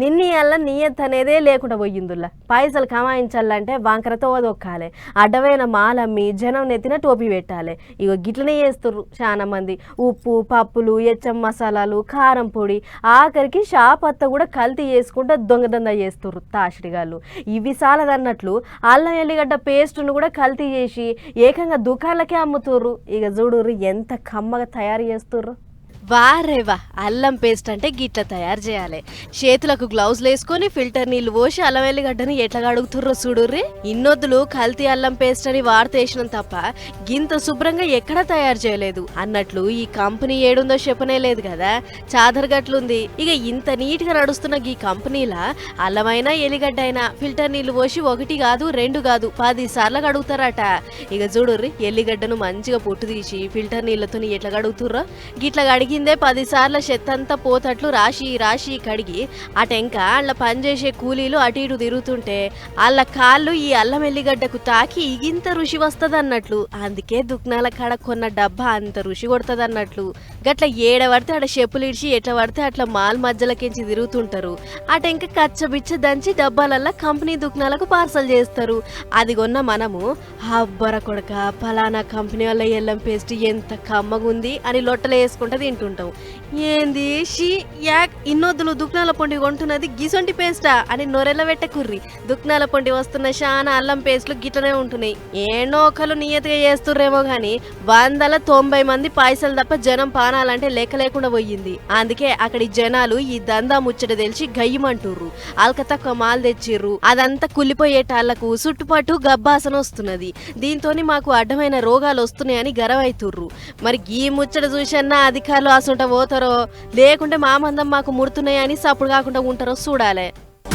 నిన్ని అల్ల నియత్ అనేదే లేకుండా పోయిందిలా పైసలు కమాయించాలంటే వంకరతో దొక్కాలి అడ్డమైన మాలమ్మి జనం నెత్తిన టోపీ పెట్టాలి. ఇక గిట్లనే చేస్తుర్రు చాలా మంది. ఉప్పు పప్పులు ఎచ్చం మసాలాలు కారం పొడి ఆఖరికి షాపత్త కూడా కల్తీ చేసుకుంటూ దొంగదంద చేస్తుర్రు తాషిడిగాళ్ళు ఇవి సాలదన్నట్లు అల్లం ఎల్లిగడ్డ పేస్టును కూడా కల్తీ చేసి ఏకంగా దుకాణాలకే అమ్ముతుర్రు. ఇక చూడుర్రు ఎంత కమ్మగా తయారు చేస్తుర్రు. వారేవా అల్లం పేస్ట్ అంటే గిట్ల తయారు చేయాలి. చేతులకు గ్లౌజ్లు వేసుకొని ఫిల్టర్ నీళ్ళు పోసి అల్లం ఎల్లిగడ్డని ఎట్లా కడుగుతుర్రో చూడుర్రి ఇన్నొద్దులు కల్తీ అల్లం పేస్ట్ అని వాడతేసినాం తప్ప గింత శుభ్రంగా ఎక్కడా తయారు చేయలేదు. అన్నట్లు ఈ కంపెనీ ఏడుందో చెప్పనే లేదు కదా. చాదర్ గట్లుంది. ఇక ఇంత నీట్గా నడుస్తున్న ఈ కంపెనీలా అల్లమైనా ఎలిగడ్డ అయినా ఫిల్టర్ నీళ్ళు పోసి ఒకటి కాదు రెండు కాదు పది సార్లు కడుగుతారట. ఇక చూడుర్రి ఎల్లిగడ్డను మంచిగా పొట్టు తీసి ఫిల్టర్ నీళ్ళతో ఎట్లా కడుగుతుర్రో. గిట్లా కడిగింది పది పదిసార్ల చెత్తంతా పోతట్లు రాసి రాశి కడిగి ఆ టెంక వాళ్ళ పనిచేసే కూలీలు అటు ఇటు తిరుగుతుంటే వాళ్ళ కాళ్ళు ఈ అల్లం ఎల్లిగడ్డకు తాకి ఇగింత రుచి వస్తదన్నట్లు. అందుకే దుగ్నాల కాడ కొన్న డబ్బా అంత రుచి కొడుతుందన్నట్లు. గట్ల ఏడ పడితే ఆడ చెప్పులు ఇడిచి ఎట్లా పడితే అట్లా మాల్ మధ్యలకించి తిరుగుతుంటారు. ఆ టెంక కచ్చబిచ్చ దంచి డబ్బాలల్లా కంపెనీ దుగ్నాలకు పార్సల్ చేస్తారు. అది కొన్న మనము అబ్బర కొడక ఫలానా కంపెనీ వాళ్ళ ఎల్లం పేస్ట్ ఎంత కమ్మగుంది అని లొట్టలు వేసుకుంటూ తింటుంటాం. ఏంది? షీ యాక్ ఇన్నొద్దులు దుక్నాల పొండి కొంటున్నది గిసొంటి పేస్టా? అని నొరెల పెట్టకుర్రి దుక్నాల పొండి వస్తున్న శానా అల్లం పేస్ట్లు గిట్లనే ఉంటున్నాయి. ఏనో ఒకరు నియతిగా చేస్తుర్రేమో కానీ వందల తొంభై మంది పైసలు తప్ప జనం పానాలంటే లెక్క లేకుండా పోయింది. అందుకే అక్కడి జనాలు ఈ దందా ముచ్చట తెలిసి గయ్యమంటుర్రు. అల్క మాల్ తెచ్చిర్రు. అదంతా కుళ్ళిపోయేటాళ్ళకు చుట్టుపట్టు గబ్బాసన వస్తున్నది. దీంతోని మాకు అడ్డమైన రోగాలు వస్తున్నాయని గరవైతుర్రు. మరి గీ ముచ్చట చూసన్నా అధికారులు కాసుంట పోతారో లేకుంటే మా మందం మాకు ముడుతున్నాయని సప్పుడు కాకుండా ఉంటారో చూడాలి.